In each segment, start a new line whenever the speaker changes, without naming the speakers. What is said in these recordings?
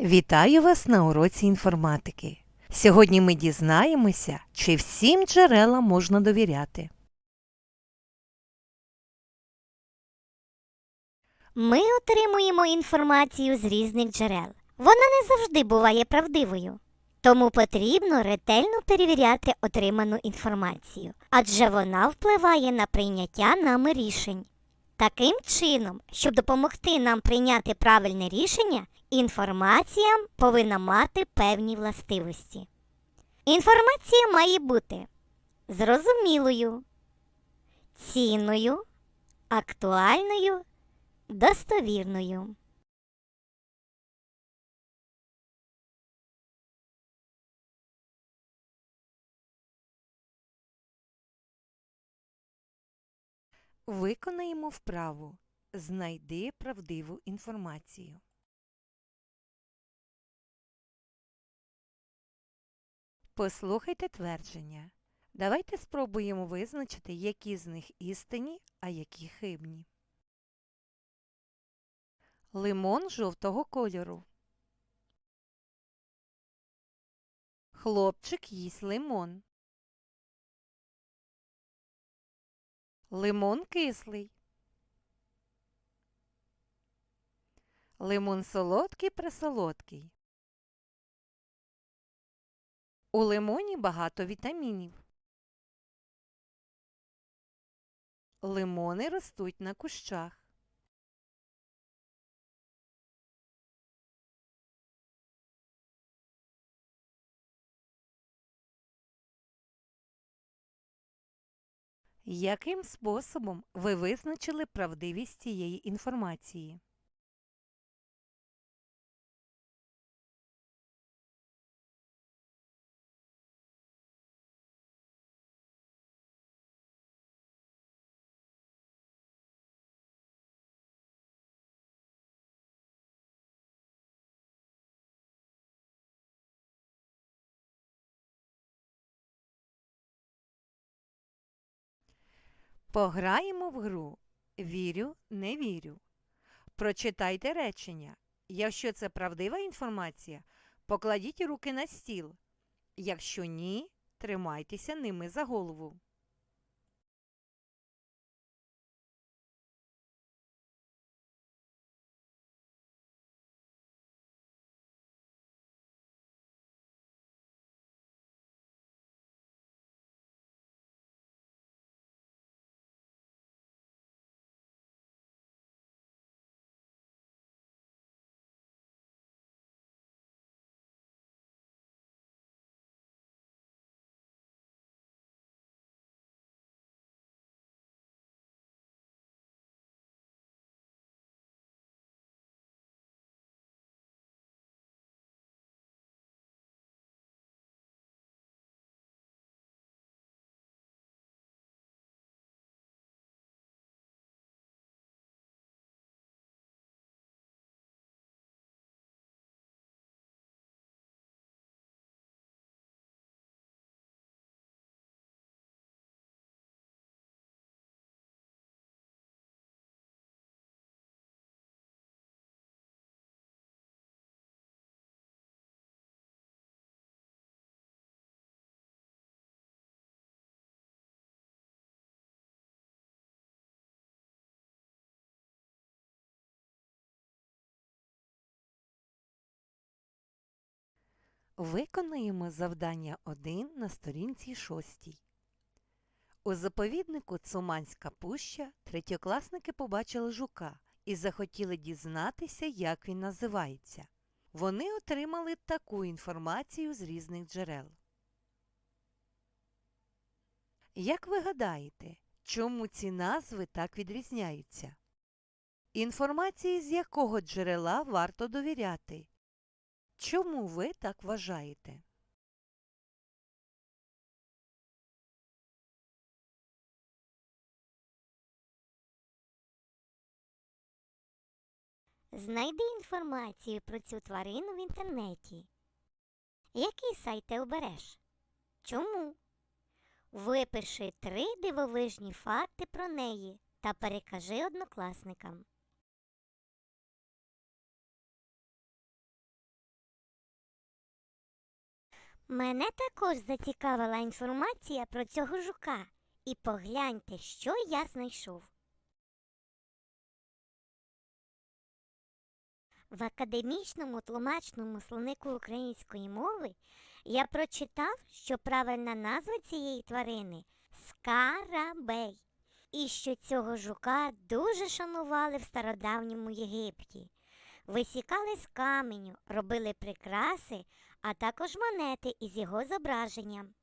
Вітаю вас на уроці інформатики. Сьогодні ми дізнаємося, чи всім джерелам можна довіряти.
Ми отримуємо інформацію з різних джерел. Вона не завжди буває правдивою. Тому потрібно ретельно перевіряти отриману інформацію, адже вона впливає на прийняття нами рішень. Таким чином, щоб допомогти нам прийняти правильне рішення, інформація повинна мати певні властивості. Інформація має бути зрозумілою, цінною, актуальною достовірною.
Виконаємо вправу. Знайди правдиву інформацію. Послухайте твердження. Давайте спробуємо визначити, які з них істинні, а які хибні. Лимон жовтого кольору. Хлопчик їсть лимон. Лимон кислий. Лимон солодкий присолодкий. У лимоні багато вітамінів. Лимони ростуть на кущах. Яким способом ви визначили правдивість цієї інформації? Пограємо в гру Вірю, не вірю. Прочитайте речення. Якщо це правдива інформація, покладіть руки на стіл. Якщо ні, тримайтеся ними за голову. Виконаємо завдання 1 на сторінці 6. У заповіднику Цуманська пуща третьокласники побачили жука і захотіли дізнатися, як він називається. Вони отримали таку інформацію з різних джерел. Як ви гадаєте, чому ці назви так відрізняються? Інформації з якого джерела варто довіряти? Чому ви так вважаєте?
Знайди інформацію про цю тварину в інтернеті. Який сайт ти обереш? Чому? Випиши три дивовижні факти про неї та перекажи однокласникам. Мене також зацікавила інформація про цього жука. І погляньте, що я знайшов. В академічному тлумачному словнику української мови я прочитав, що правильна назва цієї тварини скарабей, і що цього жука дуже шанували в стародавньому Єгипті. Висікали з каменю, робили прикраси, а також монети із його зображенням.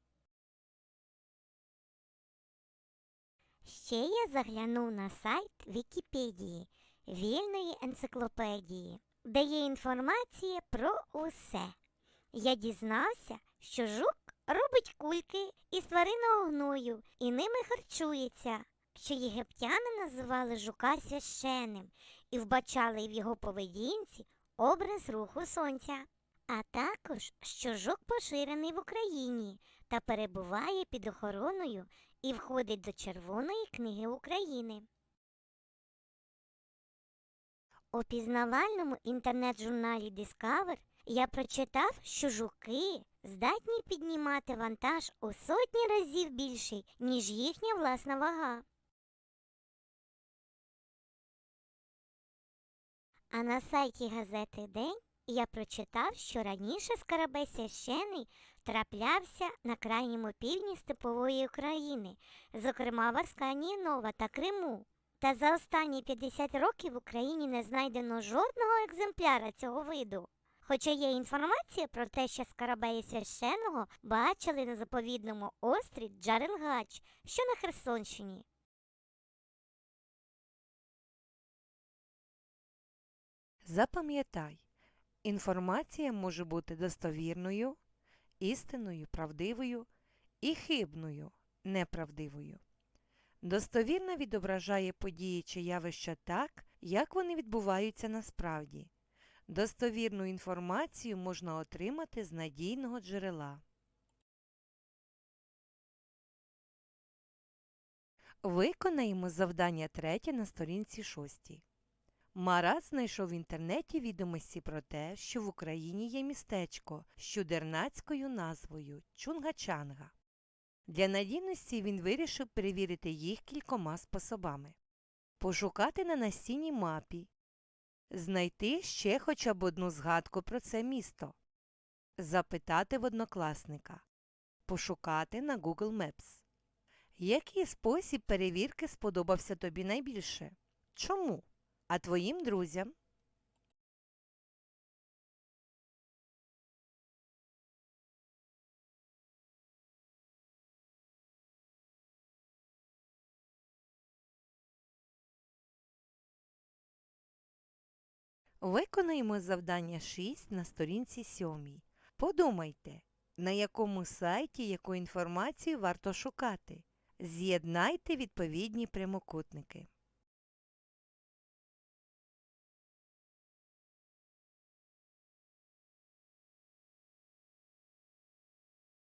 Ще я заглянув на сайт Вікіпедії, вільної енциклопедії, де є інформація про усе. Я дізнався, що жук робить кульки із тваринного гною і ними харчується, що єгиптяни називали жука священним і вбачали в його поведінці образ руху сонця, а також що жук поширений в Україні та перебуває під охороною і входить до Червоної книги України. У пізнавальному інтернет-журналі Discover я прочитав, що жуки здатні піднімати вантаж у сотні разів більший, ніж їхня власна вага. А на сайті газети День я прочитав, що раніше скарабей священий траплявся на крайньому півдні степової України, зокрема в Арсканії Нова та Криму. Та за останні 50 років в Україні не знайдено жодного екземпляра цього виду. Хоча є інформація про те, що скарабеї священого бачили на заповідному острі Джарелгач, що на Херсонщині.
Запам'ятай, інформація може бути достовірною, істинною, правдивою і хибною, неправдивою. Достовірна відображає події чи явища так, як вони відбуваються насправді. Достовірну інформацію можна отримати з надійного джерела. Виконаємо завдання третє на сторінці шостій. Марат знайшов в інтернеті відомості про те, що в Україні є містечко з чудернацькою назвою Чунгачанга. Для надійності він вирішив перевірити їх кількома способами. Пошукати на настінній мапі, знайти ще хоча б одну згадку про це місто, запитати в однокласника, пошукати на Google Maps. Який спосіб перевірки сподобався тобі найбільше? Чому? А твоїм друзям? Виконаємо завдання 6 на сторінці 7. Подумайте, на якому сайті яку інформацію варто шукати. З'єднайте відповідні прямокутники.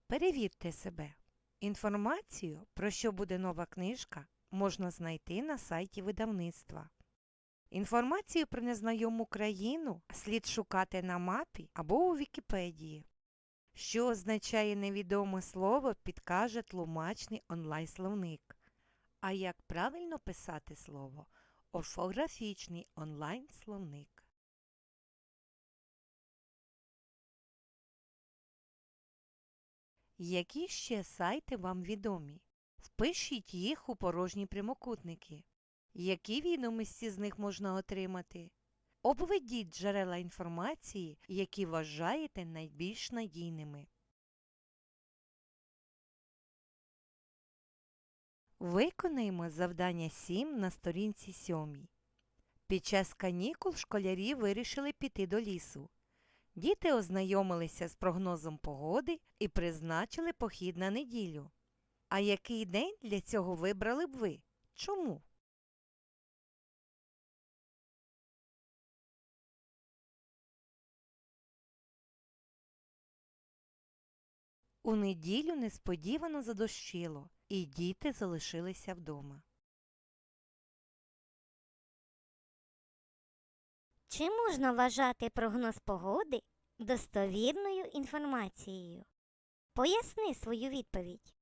Перевірте себе. Інформацію, про що буде нова книжка, можна знайти на сайті видавництва. Інформацію про незнайому країну слід шукати на мапі або у Вікіпедії. Що означає невідоме слово, підкаже тлумачний онлайн-словник. А як правильно писати слово? Орфографічний онлайн-словник. Які ще сайти вам відомі? Впишіть їх у порожні прямокутники. Які відомості з них можна отримати? Обведіть джерела інформації, які вважаєте найбільш надійними. Виконаємо завдання 7 на сторінці 7. Під час канікул школярі вирішили піти до лісу. Діти ознайомилися з прогнозом погоди і призначили похід на неділю. А який день для цього вибрали б ви? Чому? У неділю несподівано задощило, і діти залишилися вдома.
Чи можна вважати прогноз погоди достовірною інформацією? Поясни свою відповідь.